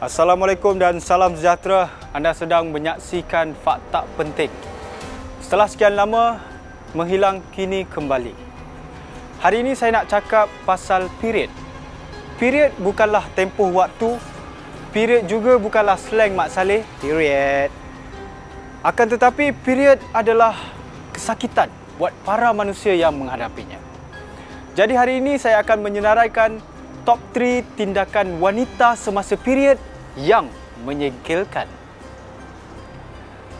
Assalamualaikum dan salam sejahtera. Anda sedang menyaksikan Fakta Penting. Setelah sekian lama, menghilang kini kembali. Hari ini saya nak cakap pasal period. Period bukanlah tempoh waktu. Period juga bukanlah slang Mak Saleh. Period. Akan tetapi, period adalah kesakitan buat para manusia yang menghadapinya. Jadi hari ini saya akan menyenaraikan top 3 tindakan wanita semasa period yang menyegelkan.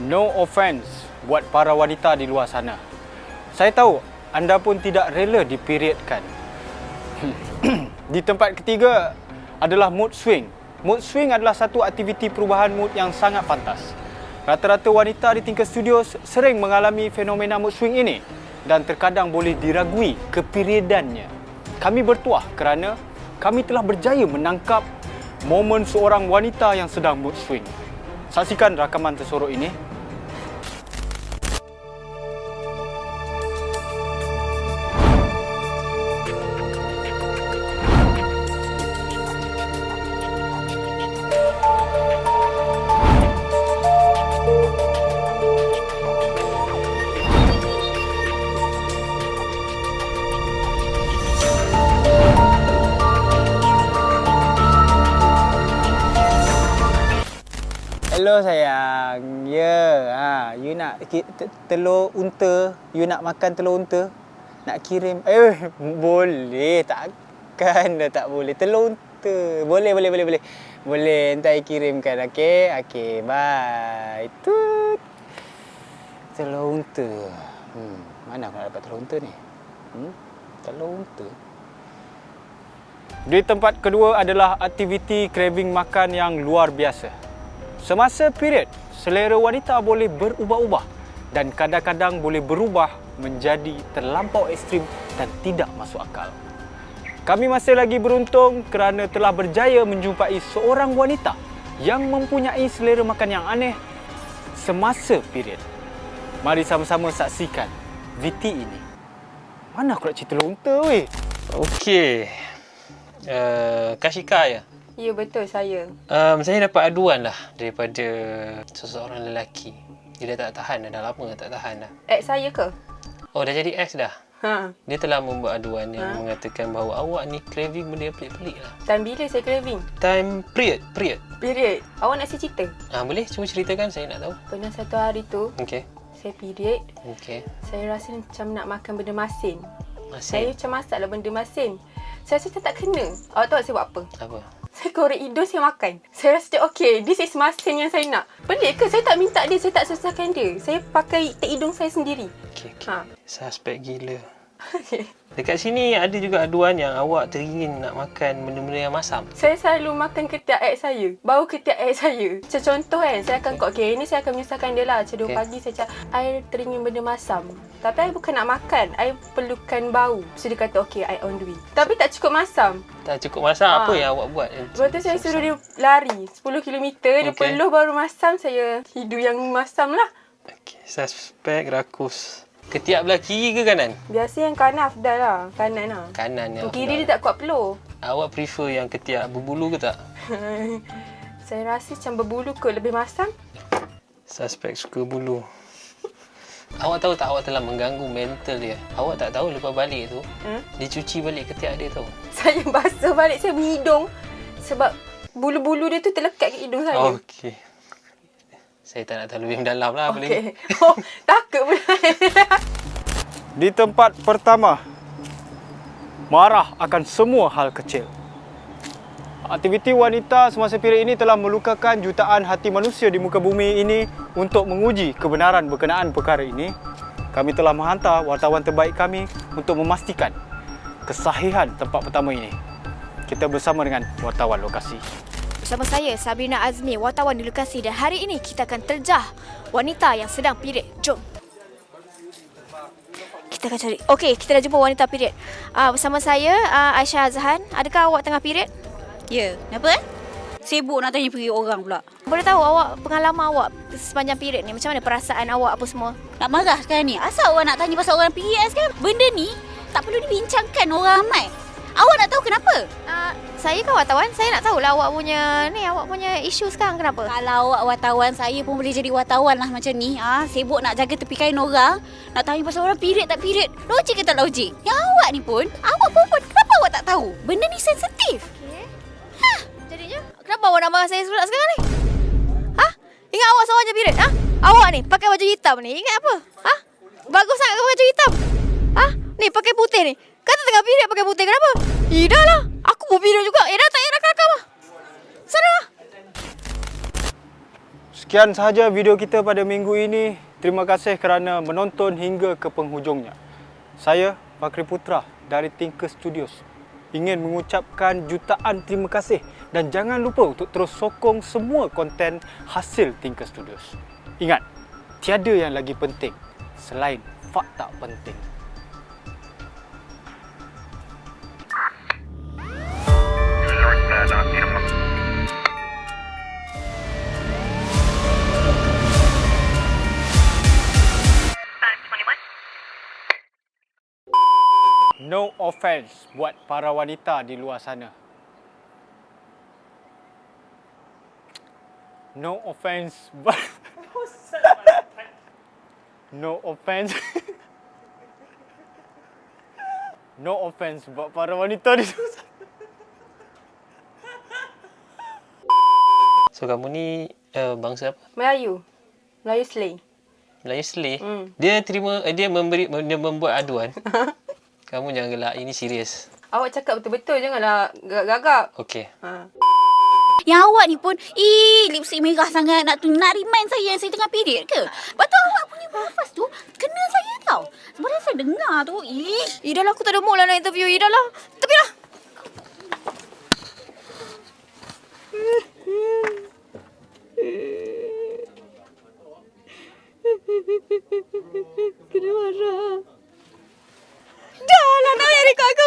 No offense buat para wanita di luar sana. Saya tahu anda pun tidak rela diperiodkan. di tempat ketiga adalah mood swing. Mood swing adalah satu aktiviti perubahan mood yang sangat pantas. Rata-rata wanita di tingkat studio sering mengalami fenomena mood swing ini dan terkadang boleh diragui keperiadannya. Kami bertuah kerana kami telah berjaya menangkap momen seorang wanita yang sedang mood swing. Saksikan rakaman tersorok ini. Ya, ha, you nak telur unta, you nak makan telur unta? Nak kirim? Eh, boleh. Takkan dah tak boleh. Telur unta. Boleh, boleh, boleh, boleh. Boleh, I kirimkan. Okey? Okey, bye. Tut. Telur unta. Hmm, mana aku nak dapat telur unta ni? Hmm? Telur unta. Di tempat kedua adalah aktiviti craving makan yang luar biasa. Semasa period, selera wanita boleh berubah-ubah dan kadang-kadang boleh berubah menjadi terlampau ekstrim dan tidak masuk akal. Kami masih lagi beruntung kerana telah berjaya menjumpai seorang wanita yang mempunyai selera makan yang aneh semasa period. Mari sama-sama saksikan VT ini. Mana aku nak cerita lonta weh? Okey. Uh, Kashika ya. Ya betul saya. Um, saya dapat aduan lah daripada seseorang lelaki. Dia dah tak tahan dah, dah lama tak tahan dah. Ex saya ke? Oh dah jadi ex dah. Ha. Dia telah membuat aduan yang Ha? mengatakan bahawa awak ni craving benda yang pelik-pelik lah. Time bila saya craving? Time period, period. Period. Awak nak saya cerita? Ah boleh cuma ceritakan saya nak tahu. Pernah satu hari tu, Okey. saya period. Okey. Saya rasa macam nak makan benda masin. Masih. Saya macam masak lah benda masin. Saya rasa tak kena. Awak tahu saya buat apa? Apa? Saya korek hidung saya makan. Saya rasa macam okay, this is masin yang saya nak. Pelik ke? Saya tak minta dia, saya tak susahkan dia. Saya pakai tek hidung saya sendiri. Okey, okey. Ha. Suspek gila. Okay. Dekat sini ada juga aduan yang awak teringin nak makan benda-benda yang masam. Saya selalu makan ketiak ex saya. Bau ketiak ex saya. Macam contoh kan, saya akan kok, okay, ini saya akan menyusahkan dia lah. Macam okay. Okay. pagi saya cakap, I teringin benda masam. Tapi I bukan nak makan. I perlukan bau. So dia kata, okay, I on the way. Tapi tak cukup masam. Tak cukup masam, Ah. apa yang awak buat? Lepas tu saya suruh dia lari 10 km. Dia Okay. peluh baru masam. Saya hidu yang masam lah. Okey, suspek rakus. Ketiak belah kiri ke kanan? Biasa yang kanan Afdal lah. Kanan lah. Kanan yang Yang kiri dia tak kuat peluh. Awak prefer yang ketiak berbulu ke tak? saya rasa macam berbulu kot lebih masam. Suspek suka bulu. Awak tahu tak awak telah mengganggu mental dia. Awak tak tahu lepas balik tu, Hmm? dia cuci balik ketiak dia tau. Saya basuh balik saya punya hidung sebab bulu-bulu dia tu terlekat ke hidung saya. Okey. Saya tak nak tahu lebih mendalam lah. Okey. Oh, takut pula. Di tempat pertama, marah akan semua hal kecil. Aktiviti wanita semasa period ini telah melukakan jutaan hati manusia di muka bumi ini untuk menguji kebenaran berkenaan perkara ini. Kami telah menghantar wartawan terbaik kami untuk memastikan kesahihan tempat pertama ini. Kita bersama dengan wartawan lokasi. Bersama saya Sabrina Azmi, wartawan di lokasi dan hari ini kita akan terjah wanita yang sedang period. Jom. Kita akan cari. Okey, kita dah jumpa wanita period. Ah bersama saya uh, Aisyah Azhan. Adakah awak tengah period? Ya, kenapa eh? Sibuk nak tanya pergi orang pula. Boleh tahu awak pengalaman awak sepanjang period ni macam mana perasaan awak apa semua? Nak marah sekarang ni. Asal orang nak tanya pasal orang PES kan? Benda ni tak perlu dibincangkan orang ramai. Awak nak tahu kenapa? Uh, saya kan wartawan, saya nak tahulah awak punya ni, awak punya isu sekarang kenapa? Kalau awak wartawan, saya pun boleh jadi wartawan lah macam ni. Ah, sibuk nak jaga tepi kain orang. Nak tanya pasal orang pirit tak pirit. Logik ke tak logik? Yang awak ni pun, awak perempuan, kenapa awak tak tahu? Benda ni sensitif. Kenapa awak nak marah saya pula sekarang ni? Ha? Ingat awak seorang je pirit? Ha? Awak ni pakai baju hitam ni, ingat apa? Ha? Bagus sangat pakai baju hitam. Ha? Ni pakai putih ni. Kata tengah pirit pakai putih kenapa? Dah lah. Aku pun pirit juga. Dah tak nak kelakar mah. Sana lah. Sekian sahaja video kita pada minggu ini. Terima kasih kerana menonton hingga ke penghujungnya. Saya, Fakri Putra dari Tinker Studios ingin mengucapkan jutaan terima kasih dan jangan lupa untuk terus sokong semua konten hasil Tinker Studios. Ingat, tiada yang lagi penting selain fakta penting. No offense buat para wanita di luar sana. No offense but No offense. no offense buat para wanita di. So kamu ni uh, bangsa apa? Melayu. Melayu slang. Melayu Selih. Hmm. Dia terima eh, dia memberi dia membuat aduan. kamu jangan gelak, ini serius. Awak cakap betul-betul janganlah gagap. Okey. Ha. Yang awak ni pun, ih, lipstick merah sangat. Nak tu nak remind saya yang saya tengah period ke? Lepas tu awak punya nafas tu, kena saya tau. Sebenarnya saya dengar tu, ih. Eh dah lah aku tak ada mood lah nak interview. Dah lah. Tapi lah.